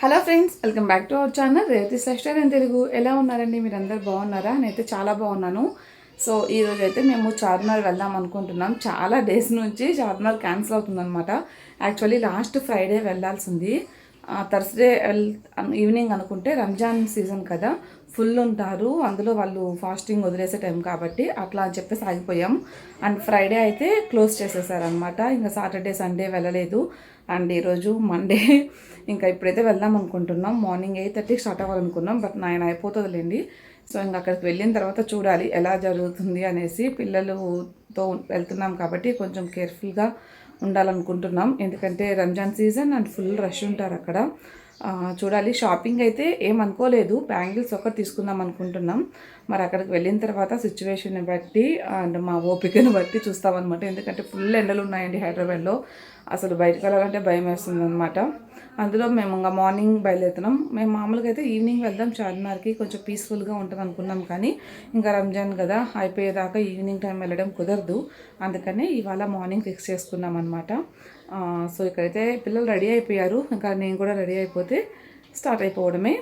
Hello friends welcome back to our channel. Revathi restaurant Telugu. ఎలా ఉన్నారండి? మీరు అందరు బాగున్నారా? నేనైతే చాలా బాగున్నాను. సో ఈ రోజు అయితే మేము చార్మినార్ వెళ్దాం అనుకుంటున్నాం. చాలా డేస్ నుంచి చార్మినార్ క్యాన్సిల్ అవుతుందన్నమాట. యాక్చువల్లీ లాస్ట్ ఫ్రైడే వెళ్ళాల్సింది. థర్స్డే ఈవినింగ్ అనుకుంటే రంజాన్ సీజన్ కదా. ఫుల్ ఉంటారు. అందులో వాళ్ళు ఫాస్టింగ్ వదిలేసే టైం కాబట్టి అట్లా అని చెప్పేసి ఆగిపోయాం. అండ్ ఫ్రైడే అయితే క్లోజ్ చేసేసారనమాట ఇంకా సాటర్డే సండే వెళ్ళలేదు. అండ్ ఈరోజు మండే. ఇంకా ఇప్పుడైతే వెళ్దాం అనుకుంటున్నాం. మార్నింగ్ ఎయిట్ థర్టీకి స్టార్ట్ అవ్వాలనుకున్నాం బట్ నాయన అయిపోతుందిలేండి. సో ఇంకా అక్కడికి వెళ్ళిన తర్వాత చూడాలి ఎలా జరుగుతుంది అనేసి పిల్లలతో వెళ్తున్నాం కాబట్టి కొంచెం కేర్ఫుల్గా ఉండాలనుకుంటున్నాం. ఎందుకంటే Ramzan season and full rush ఉంటారు అక్కడ చూడాలి. షాపింగ్ అయితే ఏమనుకోలేదు. బ్యాంగిల్స్ ఒకటి తీసుకుందాం అనుకుంటున్నాం. మరి అక్కడికి వెళ్ళిన తర్వాత సిచ్యువేషన్ని బట్టి అండ్ మా ఓపికను బట్టి చూస్తామన్నమాట. ఎందుకంటే ఫుల్ ఎండలు ఉన్నాయండి హైదరాబాద్లో. అసలు బయటకు వెళ్ళాలంటే భయం వేస్తుంది అనమాట అందులో మేము ఇంకా మార్నింగ్ బయలుదేరుతున్నాం. మేము మామూలుగా అయితే ఈవినింగ్ వెళ్దాం. చార్మినార్కి కొంచెం పీస్ఫుల్గా ఉంటుంది అనుకున్నాం కానీ ఇంకా రంజాన్ కదా అయిపోయేదాకా ఈవినింగ్ టైం వెళ్ళడం కుదరదు. అందుకనే ఇవాళ మార్నింగ్ ఫిక్స్ చేసుకున్నాం అనమాట సో ఇక్కడైతే పిల్లలు రెడీ అయిపోయారు. ఇంకా నేను కూడా రెడీ అయిపోతే స్టార్ట్ అయిపోవడమే.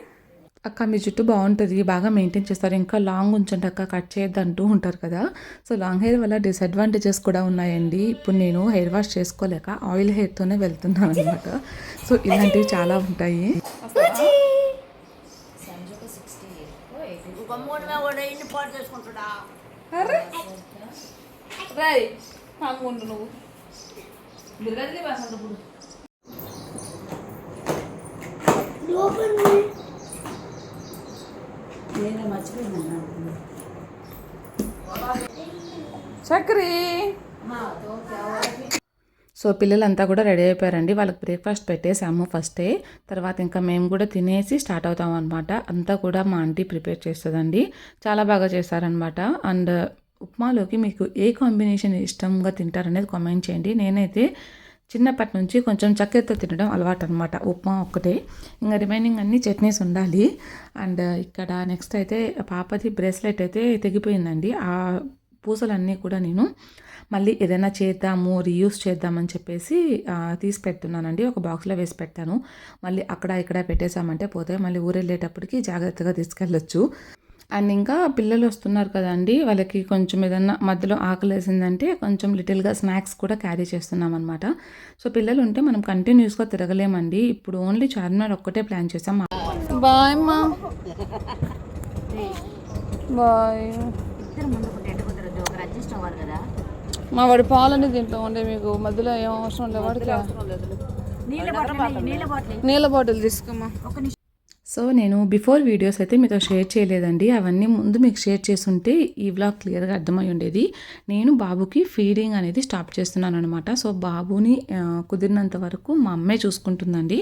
అక్క మీ జుట్టు బాగుంటుంది బాగా మెయింటైన్ చేస్తారు. ఇంకా లాంగ్ ఉంచండి అక్క కట్ చేయొద్దు అంటూ ఉంటారు కదా. సో లాంగ్ హెయిర్ వల్ల డిసడ్వాంటేజెస్ కూడా ఉన్నాయండి. ఇప్పుడు నేను హెయిర్ వాష్ చేసుకోలేక ఆయిల్ హెయిర్తోనే వెళ్తున్నాను అనమాట సో ఇలాంటివి చాలా ఉంటాయి. నువ్వు. బిర్యానీ ఇప్పుడు. నేను మర్చిపోయినా చక్రీ. సో పిల్లలంతా కూడా రెడీ అయిపోయారండి. వాళ్ళకి బ్రేక్ఫాస్ట్ పెట్టేసాము ఫస్టే. తర్వాత ఇంకా మేము కూడా తినేసి స్టార్ట్ అవుతాం అనమాట అంతా కూడా మా ఆంటీ ప్రిపేర్ చేస్తుందండి. చాలా బాగా చేస్తారనమాట అండ్ ఉప్మాలోకి మీకు ఏ కాంబినేషన్ ఇష్టంగా తింటారనేది కామెంట్ చేయండి. నేనైతే చిన్నప్పటి నుంచి కొంచెం చక్కెరతో తినడం అలవాటు అనమాట ఉప్మా ఒక్కటే. ఇంకా రిమైనింగ్ అన్ని చట్నీస్ ఉండాలి. అండ్ ఇక్కడ నెక్స్ట్ అయితే పాపది బ్రేస్లెట్ అయితే తెగిపోయిందండి. ఆ పూసలన్నీ కూడా నేను మళ్ళీ ఏదైనా చేద్దాము రీయూస్ చేద్దామని చెప్పేసి తీసి పెడుతున్నానండి. ఒక బాక్స్లో వేసి పెట్టాను మళ్ళీ అక్కడ ఇక్కడ పెట్టేసామంటే పోతే మళ్ళీ ఊరెళ్ళేటప్పటికి జాగ్రత్తగా తీసుకెళ్ళొచ్చు. అండ్ ఇంకా పిల్లలు వస్తున్నారు కదండి వాళ్ళకి కొంచెం ఏదన్నా మధ్యలో ఆకలి వేసిందంటే కొంచెం లిటిల్గా స్నాక్స్ కూడా క్యారీ చేస్తున్నాం అనమాట సో పిల్లలు ఉంటే మనం కంటిన్యూస్గా తిరగలేమండి. ఇప్పుడు ఓన్లీ చార్మినార్ ఒక్కటే ప్లాన్ చేసాం. బాయ్ అమ్మా బాయ్ మా వాడి పాలని తింటాం ఉండే మీకు మధ్యలో ఏం అవసరం లేదు వాడికి. నీళ్ళ బాటిల్ నీళ్ళ బాటిల్ నీళ్ళ బాటిల్ తీసుకోమా ఒక నిమిషం సో నేను బిఫోర్ వీడియోస్ అయితే మీతో షేర్ చేయలేదండి. అవన్నీ ముందు మీకు షేర్ చేస్తుంటే ఈ వ్లాగ్ క్లియర్గా అర్థమై ఉండేది. నేను బాబుకి ఫీడింగ్ అనేది స్టాప్ చేస్తున్నాను అనమాట సో బాబుని కుదిరినంత వరకు మా అమ్మే చూసుకుంటుందండి.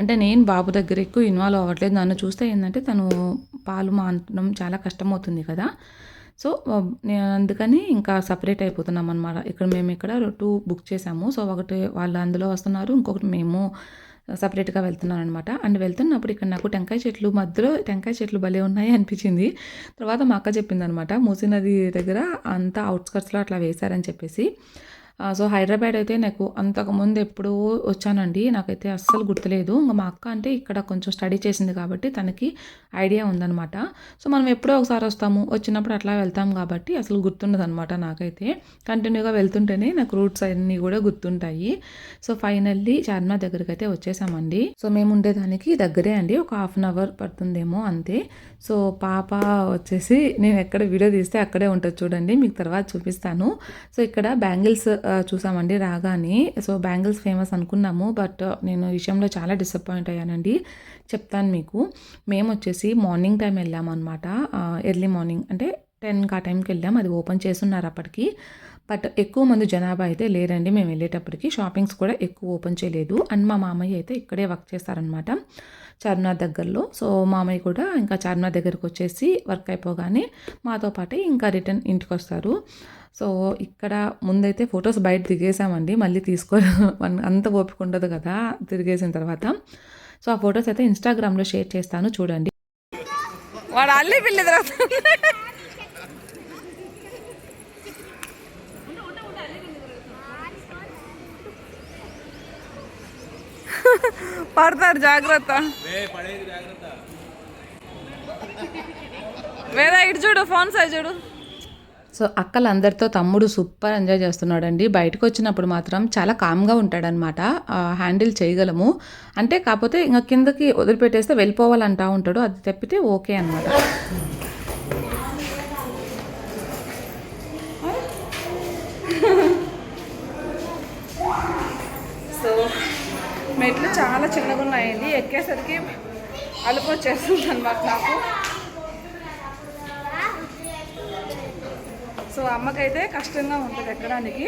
అంటే నేను బాబు దగ్గర ఎక్కువ ఇన్వాల్వ్ అవ్వట్లేదు. నన్ను చూస్తే ఏంటంటే తను పాలు మానడం చాలా కష్టమవుతుంది కదా. సో నేను అందుకని ఇంకా సపరేట్ అయిపోతున్నాం అనమాట ఇక్కడ మేము ఇక్కడ టూ బుక్ చేసాము. సో ఒకటి వాళ్ళు అందులో వస్తున్నారు ఇంకొకటి మేము సపరేట్గా వెళ్తున్నాను అనమాట అండ్ వెళ్తున్నప్పుడు ఇక్కడ నాకు టెంకాయ చెట్లు మధ్యలో టెంకాయ చెట్లు భలే ఉన్నాయి అనిపించింది. తర్వాత మా అక్క చెప్పింది అనమాట మూసీ నది దగ్గర అంతా అవుట్స్కట్స్లో అట్లా వేశారని చెప్పేసి. సో హైదరాబాద్ అయితే నాకు అంతకుముందు ఎప్పుడూ వచ్చానండి. నాకైతే అస్సలు గుర్తులేదు. ఇంకా మా అక్క అంటే ఇక్కడ కొంచెం స్టడీ చేసింది కాబట్టి తనకి ఐడియా ఉందన్నమాట. సో మనం ఎప్పుడో ఒకసారి వస్తాము. వచ్చినప్పుడు అట్లా వెళ్తాం కాబట్టి అసలు గుర్తుండదు అనమాట నాకైతే. కంటిన్యూగా వెళ్తుంటేనే నాకు రూట్స్ అన్నీ కూడా గుర్తుంటాయి. సో ఫైనల్లీ చార్మినార్ దగ్గరికి అయితే వచ్చేసామండి. సో మేము ఉండేదానికి దగ్గరే అండి. ఒక హాఫ్ అన్ అవర్ పడుతుందేమో అంతే. సో పాప వచ్చేసి నేను ఎక్కడ వీడియో తీస్తే అక్కడే ఉంటుంది చూడండి. మీకు తర్వాత చూపిస్తాను. సో ఇక్కడ బ్యాంగిల్స్ చూసామండి రాగానే. సో బ్యాంగిల్స్ ఫేమస్ అనుకున్నాము. బట్ నేను ఈ విషయంలో చాలా డిసప్పాయింట్ అయ్యానండి. చెప్తాను మీకు. మేము వచ్చేసి మార్నింగ్ టైం వెళ్ళామన్నమాట ఎర్లీ మార్నింగ్ అంటే టెన్కి ఆ టైంకి వెళ్ళాం. అది ఓపెన్ చేస్తున్నారు అప్పటికి. బట్ ఎక్కువ మంది జనాభా అయితే లేరండి. మేము వెళ్ళేటప్పటికి షాపింగ్స్ కూడా ఎక్కువ ఓపెన్ చేయలేదు. అండ్ మా మామయ్య అయితే ఇక్కడే వర్క్ చేస్తారనమాట చార్మినార్ దగ్గరలో. సో మామయ్య కూడా ఇంకా చార్మినార్ దగ్గరికి వచ్చేసి వర్క్ అయిపోగానే మాతో పాటే ఇంకా రిటర్న్ ఇంటికి వస్తారు. సో ఇక్కడ ముందైతే ఫొటోస్ బయట దిగేసామండి మళ్ళీ తీసుకో అంత ఓపిక ఉండదు కదా తిరిగేసిన తర్వాత. సో ఆ ఫొటోస్ అయితే ఇన్స్టాగ్రామ్లో షేర్ చేస్తాను. చూడండి. వాడు అల్లి పిల్లి తర్వాత. పడతారు జాగ్రత్త. వేదా ఇటు చూడు ఫోన్ సైజ్ చూడు. సో అక్కలందరితో తమ్ముడు సూపర్ ఎంజాయ్ చేస్తున్నాడండి. బయటకు వచ్చినప్పుడు మాత్రం చాలా కామ్గా ఉంటాడనమాట హ్యాండిల్ చేయగలము. అంటే కాకపోతే ఇంకా కిందకి వదిలిపెట్టేస్తే వెళ్ళిపోవాలంటా ఉంటాడు. అది తప్పితే ఓకే అనమాట సో మెట్లు చాలా చిన్నగా ఉన్నాయండి ఎక్కేసరికి అలుపు వచ్చేస్తుంది అనమాట నాకు. సో అమ్మకైతే కష్టంగా ఉంటుంది ఎక్కడానికి.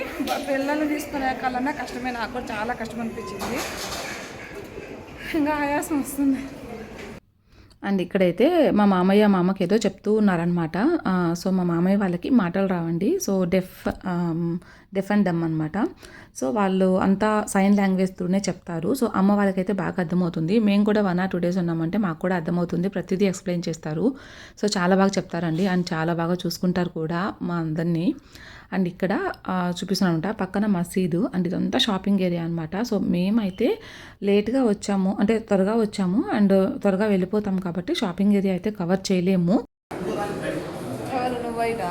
పిల్లల్ని తీసుకునే ఎక్కాలన్నా కష్టమే. నాకు కూడా చాలా కష్టం అనిపించింది. ఇంకా ఆయాసం వస్తుంది. అండ్ ఇక్కడైతే మా మామయ్య మా అమ్మకి ఏదో చెప్తూ ఉన్నారనమాట సో మా మామయ్య వాళ్ళకి మాటలు రావండి. So deaf deaf and dumb అనమాట సో వాళ్ళు అంతా సైన్ లాంగ్వేజ్ తోనే చెప్తారు. సో అమ్మ వాళ్ళకైతే బాగా అర్థమవుతుంది. మేము కూడా వన్ ఆర్ టూ డేస్ ఉన్నామంటే మాకు కూడా అర్థమవుతుంది. ప్రతిదీ ఎక్స్ప్లెయిన్ చేస్తారు. సో చాలా బాగా చెప్తారండి. అండ్ చాలా బాగా చూసుకుంటారు కూడా మా అందరినీ. అండ్ ఇక్కడ చూపిస్తున్నానంట పక్కన మసీదు అండ్ ఇదంతా షాపింగ్ ఏరియా అనమాట సో మేమైతే లేట్గా వచ్చాము అంటే త్వరగా వచ్చాము అండ్ త్వరగా వెళ్ళిపోతాం కాబట్టి షాపింగ్ ఏరియా అయితే కవర్ చేయలేము నువ్వైదా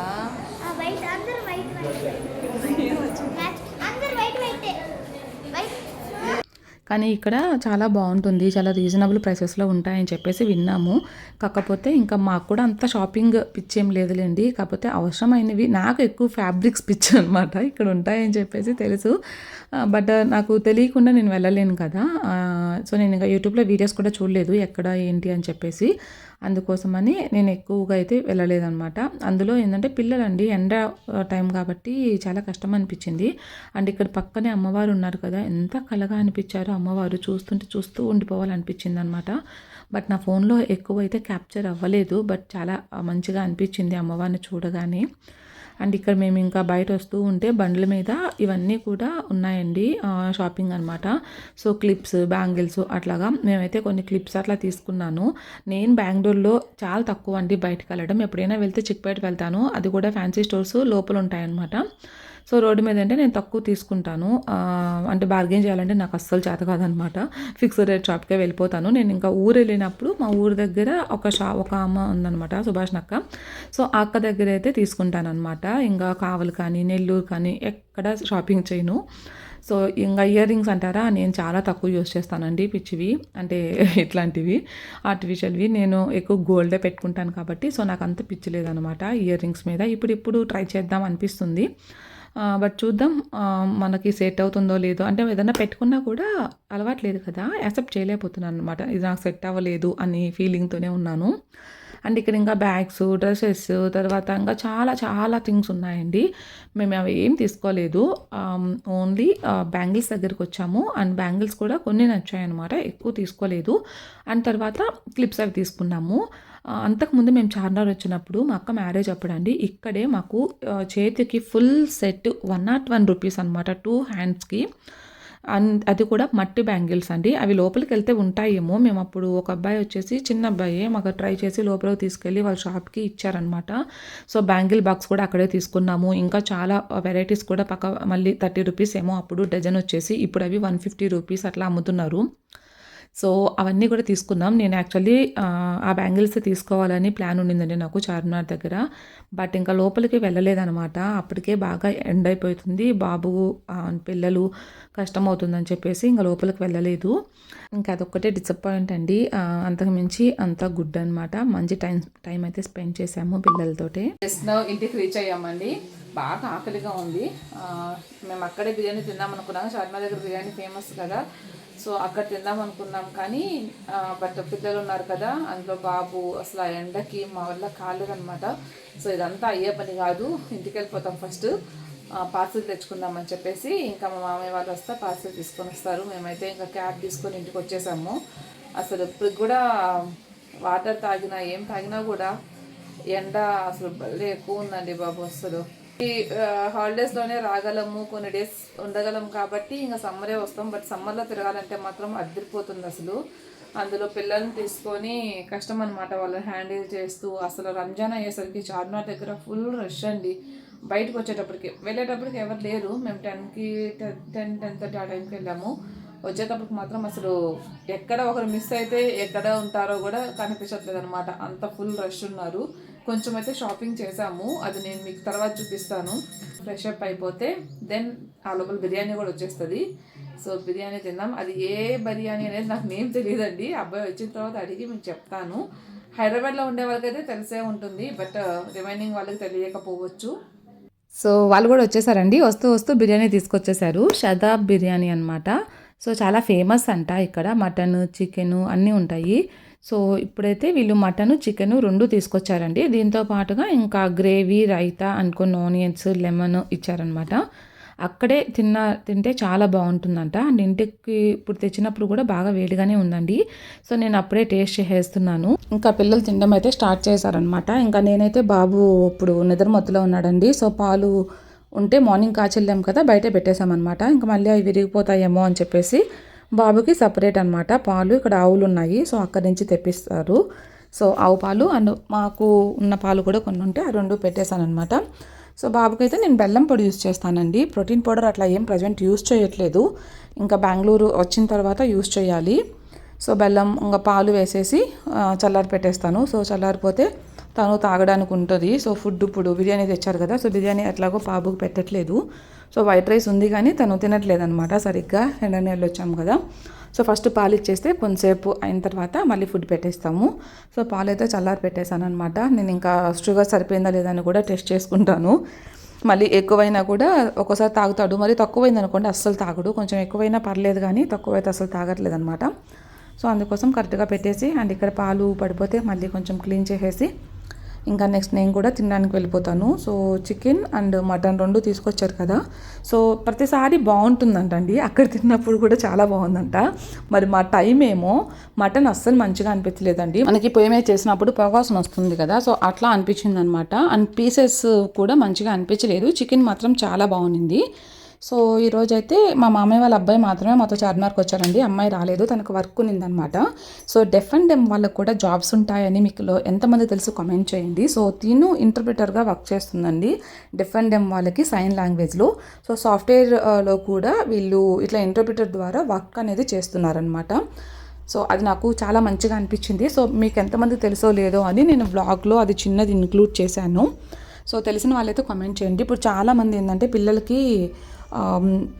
ఆ వైట్ అందరు వైట్ వైట్ అందరు వైట్ వైటే వైట్ కానీ ఇక్కడ చాలా బాగుంటుంది. చాలా రీజనబుల్ ప్రైసెస్లో ఉంటాయని చెప్పేసి విన్నాము. కాకపోతే ఇంకా మాకు కూడా అంత షాపింగ్ పిచ్చేం ఏం లేదులేండి. కాకపోతే అవసరమైనవి నాకు ఎక్కువ ఫ్యాబ్రిక్స్ పిచ్చి అనమాట ఇక్కడ ఉంటాయని చెప్పేసి తెలుసు. బట్ నాకు తెలియకుండా నేను వెళ్ళలేను కదా. సో నేను ఇంకా యూట్యూబ్లో వీడియోస్ కూడా చూడలేదు ఎక్కడ ఏంటి అని చెప్పేసి. అందుకోసమని నేను ఎక్కువగా అయితే వెళ్ళలేదన్నమాట అందులో ఏంటంటే పిల్లలండి ఎండ టైం కాబట్టి చాలా కష్టం అనిపించింది. అండ్ ఇక్కడ పక్కనే అమ్మవారు ఉన్నారు కదా ఎంత కలగా అనిపించారో అమ్మవారు చూస్తుంటే చూస్తూ ఉండిపోవాలనిపించింది అనమాట బట్ నా ఫోన్లో ఎక్కువ అయితే క్యాప్చర్ అవ్వలేదు. బట్ చాలా మంచిగా అనిపించింది అమ్మవారిని చూడగానే. అండ్ ఇక్కడ మేము ఇంకా బయట వస్తూ ఉంటే బండ్ల మీద ఇవన్నీ కూడా ఉన్నాయండి షాపింగ్ అనమాట సో క్లిప్స్ బ్యాంగిల్స్ అట్లాగా మేమైతే కొన్ని క్లిప్స్ అట్లా తీసుకున్నాను. నేను బెంగళూరులో చాలా తక్కువ అండి బయటకు వెళ్ళడం. ఎప్పుడైనా వెళ్తే చిక్పేట వెళ్తాను. అది కూడా ఫ్యాన్సీ స్టోర్స్ లోపల ఉంటాయన్నమాట. సో రోడ్డు మీద అంటే నేను తక్కువ తీసుకుంటాను. అంటే బార్గెన్ చేయాలంటే నాకు అస్సలు చేత కాదనమాట. ఫిక్స్డ్ రేట్ షాప్కే వెళ్ళిపోతాను. నేను ఇంకా ఊరు వెళ్ళినప్పుడు మా ఊరు దగ్గర ఒక షా ఒక అమ్మ ఉందనమాట సుభాష్ నక్క సో ఆ అక్క దగ్గర అయితే తీసుకుంటాను అనమాట ఇంకా కావలు కానీ నెల్లూరు కానీ ఎక్కడ షాపింగ్ చేయను. సో ఇంకా ఇయర్ రింగ్స్ అంటారా? నేను చాలా తక్కువ యూస్ చేస్తానండి పిచ్చివి. అంటే ఇట్లాంటివి ఆర్టిఫిషియల్వి నేను ఎక్కువ గోల్డే పెట్టుకుంటాను కాబట్టి సో నాకు అంత పిచ్చి లేదనమాట ఇయర్ రింగ్స్ మీద. ఇప్పుడు ఇప్పుడు ట్రై చేద్దాం అనిపిస్తుంది. బట్ చూద్దాం మనకి సెట్ అవుతుందో లేదో. అంటే ఏదైనా పెట్టుకున్నా కూడా అలవాట్లేదు కదా యాక్సెప్ట్ చేయలేకపోతున్నాను అనమాట ఇది నాకు సెట్ అవ్వలేదు అని ఫీలింగ్తోనే ఉన్నాను. అండ్ ఇక్కడ ఇంకా బ్యాగ్స్ డ్రెస్సెస్ తర్వాత ఇంకా చాలా చాలా థింగ్స్ ఉన్నాయండి. మేము అవి ఏం తీసుకోలేదు. ఓన్లీ బ్యాంగిల్స్ దగ్గరికి వచ్చాము. అండ్ బ్యాంగిల్స్ కూడా కొన్ని నచ్చాయి అనమాట ఎక్కువ తీసుకోలేదు. అండ్ తర్వాత క్లిప్స్ అవి తీసుకున్నాము. అంతకుముందు మేము చార్మినార్ వచ్చినప్పుడు మా అక్క మ్యారేజ్ అప్పుడు అండి ఇక్కడే మాకు చేతికి full set one not one rupees అనమాట టూ హ్యాండ్స్కి. అండ్ అది కూడా మట్టి బ్యాంగిల్స్ అండి. అవి లోపలికి వెళ్తే ఉంటాయేమో. మేము అప్పుడు ఒక అబ్బాయి వచ్చేసి చిన్న అబ్బాయి మాకు ట్రై చేసి లోపలికి తీసుకెళ్ళి వాళ్ళ షాప్కి ఇచ్చారనమాట సో బ్యాంగిల్ బాక్స్ కూడా అక్కడే తీసుకున్నాము. ఇంకా చాలా వెరైటీస్ కూడా పక్క మళ్ళీ థర్టీ రూపీస్ ఏమో అప్పుడు డజన్ వచ్చేసి ఇప్పుడు అవి వన్ ఫిఫ్టీ రూపీస్ అట్లా అమ్ముతున్నారు. సో అవన్నీ కూడా తీసుకున్నాం నేను యాక్చువల్లీ ఆ బ్యాంగిల్స్ తీసుకోవాలని ప్లాన్ ఉండిందండి నాకు చార్మినార్ దగ్గర. బట్ ఇంకా లోపలికి వెళ్ళలేదనమాట అప్పటికే బాగా ఎండ్ అయిపోతుంది. బాబు పిల్లలు కష్టం అవుతుందని చెప్పేసి ఇంకా లోపలికి వెళ్ళలేదు. ఇంకా అదొక్కటే డిసప్పాయింట్ అండి. అంతకుమించి అంతకు మించి అంతా గుడ్ అనమాట మంచి టైం టైం అయితే స్పెండ్ చేసాము పిల్లలతోటి. జస్ట్ ఇంటికి రీచ్ అయ్యామండి. బాగా ఆకలిగా ఉంది. మేము అక్కడే బిర్యానీ తిందాం అనుకున్నాము చార్మినార్ దగ్గర బిర్యానీ ఫేమస్ కదా. సో అక్కడ తిందాం అనుకున్నాం కానీ బట్ పిల్లలు ఉన్నారు కదా అందులో బాబు అసలు ఆ ఎండకి మా వల్ల కాలేదనమాట సో ఇదంతా అయ్యే పని కాదు ఇంటికి వెళ్ళిపోతాం ఫస్ట్ పార్సిల్ తెచ్చుకుందామని చెప్పేసి ఇంకా మా మామయ్య వాళ్ళు వస్తే పార్సిల్ తీసుకొని వస్తారు. మేమైతే ఇంకా క్యాబ్ తీసుకొని ఇంటికి వచ్చేసాము. అసలు ఇప్పుడు కూడా వాటర్ తాగినా ఏం తాగినా కూడా ఎండ అసలు భలే ఎక్కువ ఉందండి బాబు అసలు. హాలిడేస్లోనే హాలిడేస్లోనే రాగలము కొన్ని డేస్ ఉండగలం కాబట్టి ఇంకా సమ్మరే వస్తాం. బట్ సమ్మర్లో తిరగాలంటే మాత్రం అదిరిపోతుంది అసలు. అందులో పిల్లల్ని తీసుకొని కష్టం అనమాట వాళ్ళని హ్యాండిల్ చేస్తూ అసలు రంజాన్ అయ్యేసరికి చార్మినార్ దగ్గర ఫుల్ రష్ అండి. బయటకు వచ్చేటప్పటికి వెళ్ళేటప్పటికి ఎవరు లేరు. మేము టెన్కి టెన్ టెన్ థర్టీ ఆ టైంకి వెళ్ళాము. వచ్చేటప్పుడు మాత్రం అసలు ఎక్కడ ఒకరు మిస్ అయితే ఎక్కడ ఉంటారో కూడా కనిపించట్లేదు అనమాట అంత ఫుల్ రష్ ఉన్నారు. కొంచెం అయితే షాపింగ్ చేశాము. అది నేను మీకు తర్వాత చూపిస్తాను. ఫ్రెష్ అప్ అయిపోతే దెన్ ఆ లోపల బిర్యానీ కూడా వచ్చేస్తుంది. సో బిర్యానీ తిందాం అది ఏ బిర్యానీ అనేది నాకు నేమ్ తెలియదండి. అబ్బాయి వచ్చిన తర్వాత అడిగి మీకు చెప్తాను. హైదరాబాద్లో ఉండే వాళ్ళకైతే తెలిసే ఉంటుంది బట్ రిమైనింగ్ uh, వాళ్ళకి తెలియకపోవచ్చు. సో వాళ్ళు కూడా వచ్చేసారండి. వస్తూ వస్తూ బిర్యానీ తీసుకొచ్చేసారు. షదాబ్ బిర్యానీ అనమాట సో చాలా ఫేమస్ అంట ఇక్కడ. మటన్ చికెన్ అన్నీ ఉంటాయి. సో ఇప్పుడైతే వీళ్ళు మటన్ చికెన్ రెండు తీసుకొచ్చారండి. దీంతో పాటుగా ఇంకా గ్రేవీ రైతా అనుకున్న ఆనియన్స్ లెమన్ ఇచ్చారనమాట అక్కడే తిన్న తింటే చాలా బాగుంటుందంట. అండ్ ఇంటికి ఇప్పుడు తెచ్చినప్పుడు కూడా బాగా వేడిగానే ఉందండి. సో నేను అప్పుడే టేస్ట్ చేసేస్తున్నాను. ఇంకా పిల్లలు తినడం అయితే స్టార్ట్ చేశారనమాట ఇంకా నేనైతే బాబు ఇప్పుడు నిద్రమత్తులో ఉన్నాడండి. సో పాలు ఉంటే మార్నింగ్ కాచెళ్ళాం కదా బయట పెట్టేశామన్నమాట. ఇంకా మళ్ళీ అవి విరిగిపోతాయేమో అని చెప్పేసి బాబుకి సపరేట్ అనమాట పాలు ఇక్కడ ఆవులు ఉన్నాయి సో అక్కడి నుంచి తెప్పిస్తారు. సో ఆవు పాలు అండ్ మాకు ఉన్న పాలు కూడా కొన్ని ఉంటే ఆ రెండు పెట్టేశాను అనమాట సో బాబుకైతే నేను బెల్లం పొడి యూస్ చేస్తానండి. ప్రోటీన్ పౌడర్ అట్లా ఏం ప్రజెంట్ యూస్ చేయట్లేదు. ఇంకా బెంగళూరు వచ్చిన తర్వాత యూస్ చేయాలి. సో బెల్లం ఇంకా పాలు వేసేసి చల్లారి పెట్టేస్తాను. సో చల్లారిపోతే తను తాగడానికి ఉంటుంది. సో ఫుడ్ ఇప్పుడు బిర్యానీ తెచ్చారు కదా సో బిర్యానీ ఎట్లాగో బాబుకు పెట్టట్లేదు. సో వైట్ రైస్ ఉంది కానీ తను తినట్లేదు అనమాట సరిగ్గా. ఎండని వెళ్ళొచ్చాము కదా. సో ఫస్ట్ పాలు ఇచ్చేస్తే కొంతసేపు అయిన తర్వాత మళ్ళీ ఫుడ్ పెట్టేస్తాము. సో పాలు అయితే చల్లారి పెట్టేశాను అనమాట నేను ఇంకా షుగర్ సరిపోయిందా లేదా అని కూడా టెస్ట్ చేసుకుంటాను. మళ్ళీ ఎక్కువైనా కూడా ఒక్కోసారి తాగుతాడు. మరి తక్కువైంది అనుకోండి అస్సలు తాగడు. కొంచెం ఎక్కువైనా పర్లేదు కానీ తక్కువైతే అస్సలు తాగట్లేదు అనమాట సో అందుకోసం కరెక్ట్గా పెట్టేసి అండ్ ఇక్కడ పాలు పడిపోతే మళ్ళీ కొంచెం క్లీన్ చేసేసి ఇంకా నెక్స్ట్ నేను కూడా తినడానికి వెళ్ళిపోతాను. సో చికెన్ అండ్ మటన్ రెండు తీసుకొచ్చారు కదా. సో ప్రతిసారి బాగుంటుందంట అండి అక్కడ తిన్నప్పుడు కూడా చాలా బాగుందంట. మరి మా టైం ఏమో మటన్ అస్సలు మంచిగా అనిపించలేదండి. మనకి పొయ్యి మీద చేసినప్పుడు పొగాసం వస్తుంది కదా. సో అట్లా అనిపించింది అనమాట అండ్ పీసెస్ కూడా మంచిగా అనిపించలేదు. చికెన్ మాత్రం చాలా బాగుంది సో ఈరోజు అయితే మా మామయ్య వాళ్ళ అబ్బాయి మాత్రమే మాతో చార్మినార్కి వచ్చారండి. అమ్మాయి రాలేదు తనకు వర్క్ ఉన్నిందనమాట సో డెఫ్ అండ్ డెమ్ వాళ్ళకు కూడా జాబ్స్ ఉంటాయని మీకు ఎంతమంది తెలుసు కామెంట్ చేయండి. సో తీను ఇంటర్ప్రిటర్గా వర్క్ చేస్తుందండి. డెఫ్ అండ్ డెమ్ వాళ్ళకి సైన్ లాంగ్వేజ్లో సో సాఫ్ట్వేర్లో కూడా వీళ్ళు ఇట్లా ఇంటర్ప్రిటర్ ద్వారా వర్క్ అనేది చేస్తున్నారనమాట సో అది నాకు చాలా మంచిగా అనిపించింది. సో మీకు ఎంతమంది తెలుసో లేదో అని నేను వ్లాగ్లో అది చిన్నది ఇంక్లూడ్ చేశాను. సో తెలిసిన వాళ్ళైతే కామెంట్ చేయండి. ఇప్పుడు చాలామంది ఏంటంటే పిల్లలకి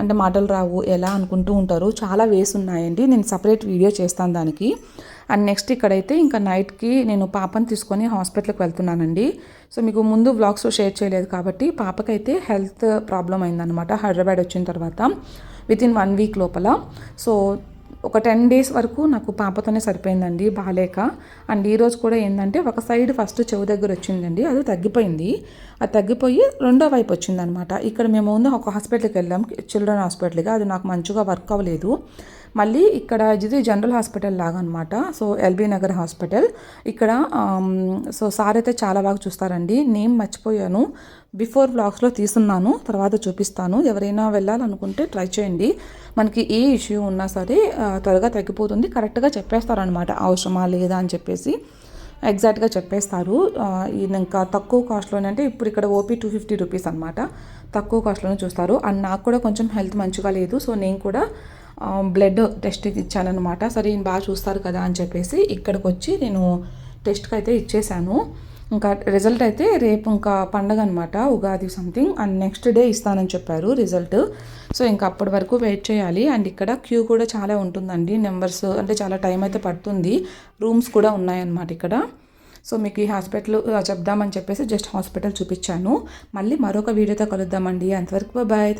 అంటే మాటలు రావు ఎలా అనుకుంటూ ఉంటారు. చాలా వేస్ ఉన్నాయండి. నేను సపరేట్ వీడియో చేస్తాను దానికి. అండ్ నెక్స్ట్ ఇక్కడైతే ఇంకా నైట్కి నేను పాపను తీసుకొని హాస్పిటల్కి వెళ్తున్నానండి. సో మీకు ముందు వ్లాగ్స్ షేర్ చేయలేదు కాబట్టి పాపకైతే హెల్త్ ప్రాబ్లం అయిందనమాట హైదరాబాద్ వచ్చిన తర్వాత విత్ ఇన్ వన్ వీక్ లోపల. సో ఒక టెన్ డేస్ వరకు నాకు పాపతోనే సరిపోయిందండి బాగాలేక. అండ్ ఈరోజు కూడా ఏంటంటే ఒక సైడ్ ఫస్ట్ చెవు దగ్గర వచ్చిందండి అది తగ్గిపోయింది. అది తగ్గిపోయి రెండో వైపు వచ్చిందనమాట. ఇక్కడ మేము ముందు ఒక హాస్పిటల్కి వెళ్ళాం చిల్డ్రన్ హాస్పిటల్కి. అది నాకు మంచిగా వర్క్ అవ్వలేదు. మళ్ళీ ఇక్కడ ఇది జనరల్ హాస్పిటల్ లాగా అనమాట సో ఎల్బీ నగర్ హాస్పిటల్. ఇక్కడ సో సార్ అయితే చాలా బాగా చూస్తారండి. నేమ్ మర్చిపోయాను. బిఫోర్ బ్లాగ్స్లో తీసున్నాను తర్వాత చూపిస్తాను. ఎవరైనా వెళ్ళాలనుకుంటే ట్రై చేయండి. మనకి ఏ ఇష్యూ ఉన్నా సరే త్వరగా తగ్గిపోతుంది. కరెక్ట్గా చెప్పేస్తారనమాట. అవసరమా లేదా అని చెప్పేసి ఎగ్జాక్ట్గా చెప్పేస్తారు. ఇంకా తక్కువ కాస్ట్లోనే అంటే ఇప్పుడు ఇక్కడ ఓపీ టూ ఫిఫ్టీ రూపీస్ అనమాట. తక్కువ కాస్ట్లోనే చూస్తారు. అండ్ నాకు కూడా కొంచెం హెల్త్ మంచిగా లేదు. సో నేను కూడా బ్లడ్ టెస్ట్ ఇచ్చానమాట సరే ఈయన బాగా చూస్తారు కదా అని చెప్పేసి ఇక్కడికి వచ్చి నేను టెస్ట్కి అయితే ఇచ్చేసాను ఇంకా రిజల్ట్ అయితే రేపు ఇంకా పండగ అనమాట Ugadi something and next day ఇస్తానని చెప్పారు రిజల్ట్ సో ఇంకా అప్పటి వరకు వెయిట్ చేయాలి. అండ్ ఇక్కడ క్యూ కూడా చాలా ఉంటుందండి. నెంబర్స్ అంటే చాలా టైం అయితే పడుతుంది. రూమ్స్ కూడా ఉన్నాయన్నమాట ఇక్కడ. సో మీకు ఈ హాస్పిటల్ చెప్దామని చెప్పేసి జస్ట్ హాస్పిటల్ చూపించాను. మళ్ళీ మరొక వీడియోతో కలుద్దామండి. అంతవరకు బాయ్